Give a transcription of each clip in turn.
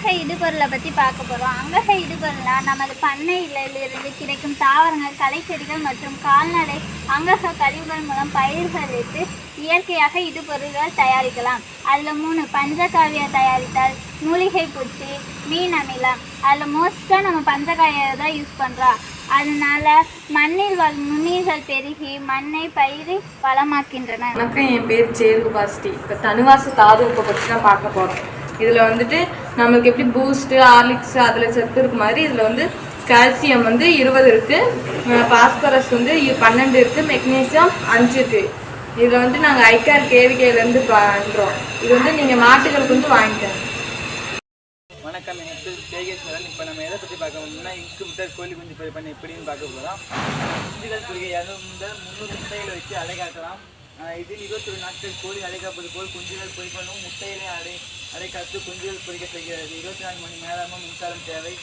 அங்கக இடுபொருளை பற்றி பார்க்க போகிறோம் அங்கக இடுபொருள்னா நமது பண்ணையிலிருந்து கிடைக்கும் தாவரங்கள் களைச்செடிகள் மற்றும் கால்நடை அங்கக கழிவுகள் மூலம் பயிர்களுக்கு இயற்கையாக இடுபொருள்கள் தயாரிக்கலாம். அதில் மூணு பஞ்சகாவியா தயாரித்தால் மூலிகை பூச்சி மீன் அமிலம். அதில் மோஸ்ட்டாக நம்ம பஞ்சகாவியை தான் யூஸ் பண்ணுறோம் அதனால மண்ணில் வள நுண்ணுயிர்கள் பெருகி மண்ணை பயிரை வளமாக்கின்றன. வணக்கம். என் பேர் சேரு பாஸ்டி இப்போ தனுவாச தாதுப்பை பற்றி தான் பார்க்க போகிறோம் இதில் வந்துட்டு நம்மளுக்கு எப்படி பூஸ்ட்டு ஹார்லிக்ஸ் அதில் சத்து இருக்க மாதிரி இதில் வந்து கால்சியம் வந்து இருபது இருக்குது பாஸ்பரஸ் வந்து பன்னெண்டு இருக்குது மெக்னீசியம் அஞ்சு இருக்குது இதில் வந்து நாங்கள் ஐகார் கேவிகேலேருந்து பண்ணுறோம் இது வந்து நீங்கள் மாட்டுகளுக்கு வந்து வாங்கிக்கோங்க. வணக்கம் என் பேர் தேகேஸ்வரன் இப்போ நம்ம எதை பற்றி பார்க்க போகிறோம்னா இங்கு முட்டை கோழி குஞ்சு பறி எப்படின்னு பார்க்க போகிறோம் குஞ்சுகள் பொறிக்க இரநூறு முதல் முந்நூறு முட்டைகளை வச்சு அடைகாக்கலாம் இதில் இருபத்தொரு நாட்கள் கோழி அடைக்காப்பது போல் குஞ்சுகள் பொறிக்கணும். முட்டையிலே அடை அடைக்காத்து குஞ்சுகள் பொறிக்க செய்கிறது. இருபத்தி நாலு மணி நேரமும் மின்சாரம் தேவை.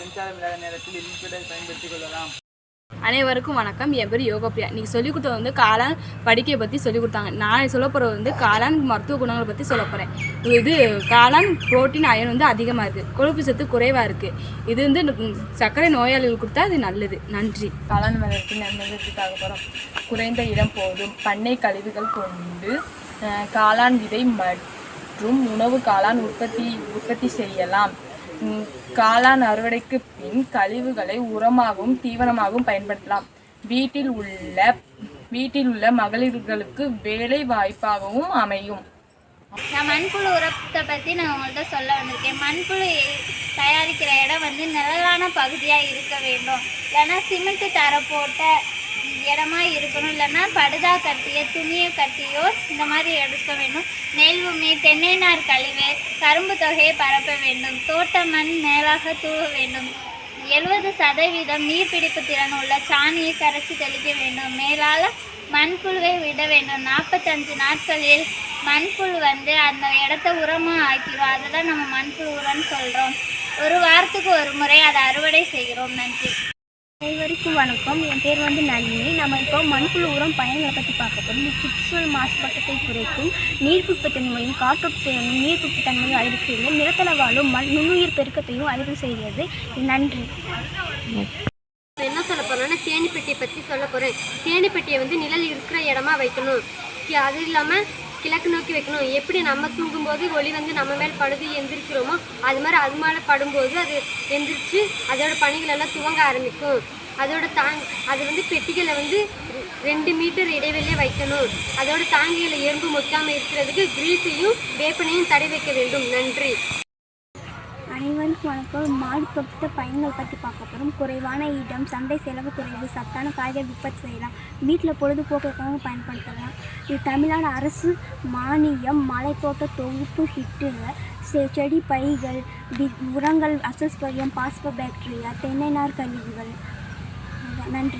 மின்சாரம் இல்லாத நேரத்தில் இன்சுடன் பயன்படுத்திக் கொள்ளலாம். அனைவருக்கும் வணக்கம். என் பேர் யோகப்பிரியா. நீங்கள் சொல்லிக் கொடுத்தது வந்து காளான் படிக்கையை பற்றி சொல்லிக் கொடுத்தாங்க. நான் சொல்ல போகிறது வந்து காளான் மருத்துவ குணங்களை பற்றி சொல்ல போகிறேன் இது காளான் புரோட்டீன் அயன் வந்து அதிகமாக இருக்குது கொழுப்பு சத்து குறைவாக இருக்குது இது வந்து சர்க்கரை நோயாளிகள் கொடுத்தா அது நல்லது. நன்றி. காளான் வளர்ப்பு நன்மைகள் போகிறோம் குறைந்த இடம் போதும். பண்ணை கழிவுகள் கொண்டு காளான் விதை மற்றும் உணவு காளான் உற்பத்தி உற்பத்தி செய்யலாம். காளான் அறுவடைக்கு பின் கழிவுகளை உரமாகவும் தீவனமாகவும் பயன்படுத்தலாம். வீட்டில் உள்ள வீட்டில் உள்ள மகளிர்களுக்கு வேலை வாய்ப்பாகவும் அமையும். நான் மண்புழு உரத்தை பற்றி நான் உங்கள்கிட்ட சொல்ல வந்திருக்கேன். மண்புழு தயாரிக்கிற இடம் வந்து நிழலான பகுதியாக இருக்க வேண்டும். இல்லைன்னா சிமெண்ட் தர போட்ட இடமா இருக்கணும். இல்லைன்னா படுதா கட்டிய துணியை கட்டியோ இந்த மாதிரி எடுக்க வேண்டும். நெல் உமி தென்னைநார் கழிவு கரும்பு தொகையை பரப்ப வேண்டும். தோட்ட மண் மேலாக தூவ வேண்டும். எழுபது சதவீதம் நீர்பிடிப்பு திறன் உள்ள சாணியை கரைச்சி தெளிக்க வேண்டும். மேலால மண்புழுவை விட வேண்டும். நாற்பத்தஞ்சு நாட்களில் மண்புழு வந்து அந்த இடத்த உரமாக ஆக்கிடும். அதை தான் நம்ம மண்புழு உரம்னு சொல்கிறோம் ஒரு வாரத்துக்கு ஒரு முறை அதை அறுவடை செய்கிறோம். நன்றி. அனைவருக்கும் வணக்கம். என் பேர் வந்து நளினி. நம்ம இப்போ மண்புழு உரம் பயன்களை பற்றி பார்க்க போகிறோம் சுற்றுச்சூழல் மாசுபாட்டத்தை குறைக்கும் நீர்ப்புத்தன்மையும் காற்றோட்டத்தையும் நீர்ப்புத்தன்மையும் தன்மையும் அதிகரிப்பு நிலத்தள வாழும் மண் நுண்ணுயிர் பெருக்கத்தையும் அறிவு செய்கிறது. நன்றி. என்ன சொல்ல போகிறோம்னா தேனிப்பெட்டியை பற்றி சொல்ல போகிறேன் தேனிப்பெட்டியை வந்து நிழல் இருக்கிற இடமா வைக்கணும். அது இல்லாமல் கிழக்கு நோக்கி வைக்கணும். எப்படி நம்ம தூங்கும்போது ஒளி வந்து நம்ம மேல் படுது எந்திரிக்கிறோமோ அது மாதிரி அது மேலே படும்போது அது எந்திரிச்சு அதோட பணிகள் எல்லாம் துவங்க ஆரம்பிக்கும். அதோட தாங் அது வந்து பெட்டிகளை வந்து ரெண்டு மீட்டர் இடைவெளியே வைக்கணும். அதோட தாங்கிகளை எறும்பு மொத்தாமல் இருக்கிறதுக்கு கிரீஸையும் வேப்பனையும் தடை வைக்க வேண்டும். நன்றி. அனைவருக்கும் வணக்கம். மாடு தொட்ட பயன்கள் பற்றி பார்க்க போகிறோம் குறைவான இடம் சந்தை செலவு குறைவு சத்தான காய்கறி விற்பத்தி செய்யலாம். வீட்டில் பொழுதுபோக்குக்காக பயன்படுத்தலாம். இது தமிழ்நாடு அரசு மானியம் மலைத்தோட்ட தொகுப்பு ஹிட்டுங்க. செ- செடி பைகள் வி- உரங்கள் அசஸ்பரியம் பாஸ்போ பாக்டீரியா தென்னை நார் கழிவுகள். நன்றி.